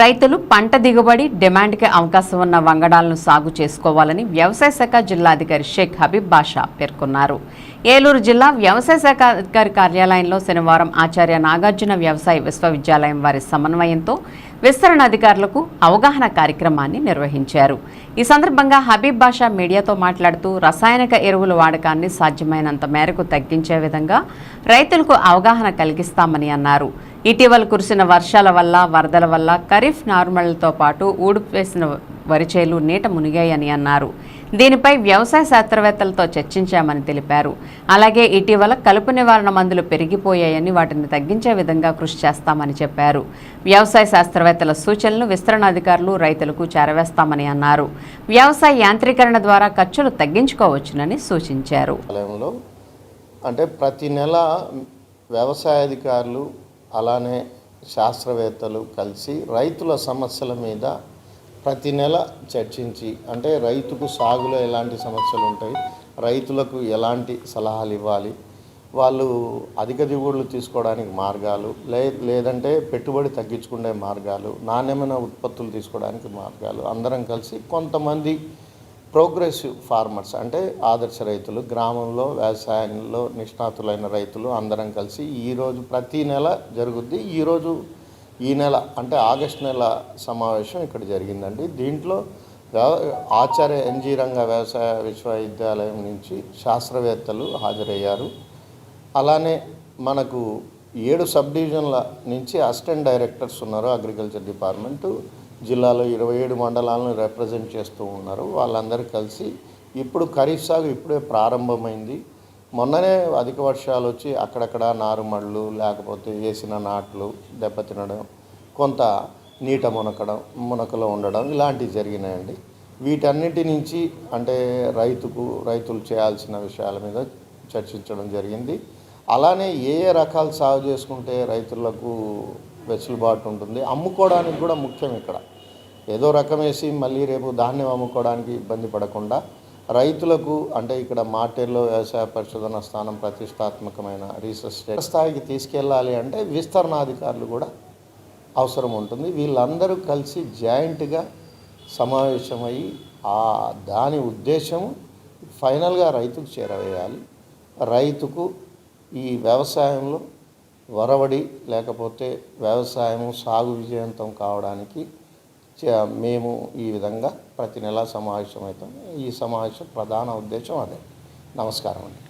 రైతులు పంట దిగుబడి డిమాండ్కి అవకాశం ఉన్న వంగడాలను సాగు చేసుకోవాలని వ్యవసాయ శాఖ జిల్లాధికారి షేక్ హబీబ్ బాషా పేర్కొన్నారు. ఏలూరు జిల్లా వ్యవసాయ శాఖ అధికారి కార్యాలయంలో శనివారం ఆచార్య నాగార్జున వ్యవసాయ విశ్వవిద్యాలయం వారి సమన్వయంతో విస్తరణ అధికారులకు అవగాహన కార్యక్రమాన్ని నిర్వహించారు. ఈ సందర్భంగా హబీబ్ బాషా మీడియాతో మాట్లాడుతూ రసాయనిక ఎరువుల వాడకాన్ని సాధ్యమైనంత మేరకు తగ్గించే విధంగా రైతులకు అవగాహన కలిగిస్తామని అన్నారు. ఇటీవల కురిసిన వర్షాల వల్ల వరదల వల్ల ఖరీఫ్ నార్మల్తో పాటు ఊడిపేసిన వరిచేలు నీట మునిగాయని అన్నారు. దీనిపై వ్యవసాయ శాస్త్రవేత్తలతో చర్చించామని తెలిపారు. అలాగే ఇటీవల కలుపు నివారణ మందులు పెరిగిపోయాయని వాటిని తగ్గించే విధంగా కృషి చేస్తామని చెప్పారు. వ్యవసాయ శాస్త్రవేత్తల సూచనలు విస్తరణ అధికారులు రైతులకు చేరవేస్తామని అన్నారు. వ్యవసాయ యాంత్రీకరణ ద్వారా ఖర్చులు తగ్గించుకోవచ్చునని సూచించారు. అంటే ప్రతి నెల వ్యవసాయ అధికారులు అలానే శాస్త్రవేత్తలు కలిసి రైతుల సమస్యల మీద ప్రతి నెల చర్చించి అంటే రైతుకు సాగులో ఎలాంటి సమస్యలు ఉంటాయి రైతులకు ఎలాంటి సలహాలు ఇవ్వాలి వాళ్ళు అధిక దిగుబడులు తీసుకోవడానికి మార్గాలు లే లేదంటే పెట్టుబడి తగ్గించుకునే మార్గాలు నాణ్యమైన ఉత్పత్తులు తీసుకోవడానికి మార్గాలు అందరం కలిసి కొంతమంది ప్రోగ్రెసివ్ ఫార్మర్స్ అంటే ఆదర్శ రైతులు గ్రామంలో వ్యవసాయంలో నిష్ణాతులైన రైతులు అందరం కలిసి ఈరోజు ప్రతి నెల జరుగుద్ది. ఈరోజు ఈ నెల అంటే ఆగస్ట్ నెల సమావేశం ఇక్కడ జరిగిందండి. దీంట్లో ఆచార్య ఎన్జీ రంగ వ్యవసాయ విశ్వవిద్యాలయం నుంచి శాస్త్రవేత్తలు హాజరయ్యారు. అలానే మనకు ఏడు సబ్ డివిజన్ల నుంచి అసిస్టెంట్ డైరెక్టర్స్ ఉన్నారు అగ్రికల్చర్ డిపార్ట్మెంటు. జిల్లాలో ఇరవై ఏడు మండలాలను రిప్రజెంట్ చేస్తూ ఉన్నారు. వాళ్ళందరూ కలిసి ఇప్పుడు ఖరీఫ్ సాగు ఇప్పుడే ప్రారంభమైంది. మొన్ననే అధిక వర్షాలు వచ్చి అక్కడక్కడ నారుమళ్ళు లేకపోతే వేసిన నాట్లు దెబ్బతినడం కొంత నీట మునకడం మునకలో ఉండడం ఇలాంటివి జరిగినాయండి. వీటన్నిటి నుంచి అంటే రైతుకు రైతులు చేయాల్సిన విషయాల మీద చర్చించడం జరిగింది. అలానే ఏ ఏ రకాలు సాగు చేసుకుంటే రైతులకు వెసులుబాటు ఉంటుంది అమ్ముకోవడానికి కూడా ముఖ్యం ఇక్కడ. ఏదో రకం వేసి మళ్ళీ రేపు ధాన్యం అమ్ముకోవడానికి ఇబ్బంది పడకుండా రైతులకు అంటే ఇక్కడ మార్టెల్లో వ్యవసాయ పరిశోధన స్థానం ప్రతిష్టాత్మకమైన రీసెర్చ్ స్థాయికి తీసుకెళ్ళాలి అంటే విస్తరణాధికారులు కూడా అవసరం ఉంటుంది. వీళ్ళందరూ కలిసి జాయింట్గా సమావేశమై ఆ దాని ఉద్దేశం ఫైనల్గా రైతుకు చేరవేయాలి. రైతుకు ఈ వ్యవసాయంలో వరవడి లేకపోతే వ్యవసాయం సాగు విజయవంతం కావడానికి మేము ఈ విధంగా ప్రతి నెల సమావేశం అవుతాం ఈ సమావేశం ప్రధాన ఉద్దేశం అదే. నమస్కారం అండి.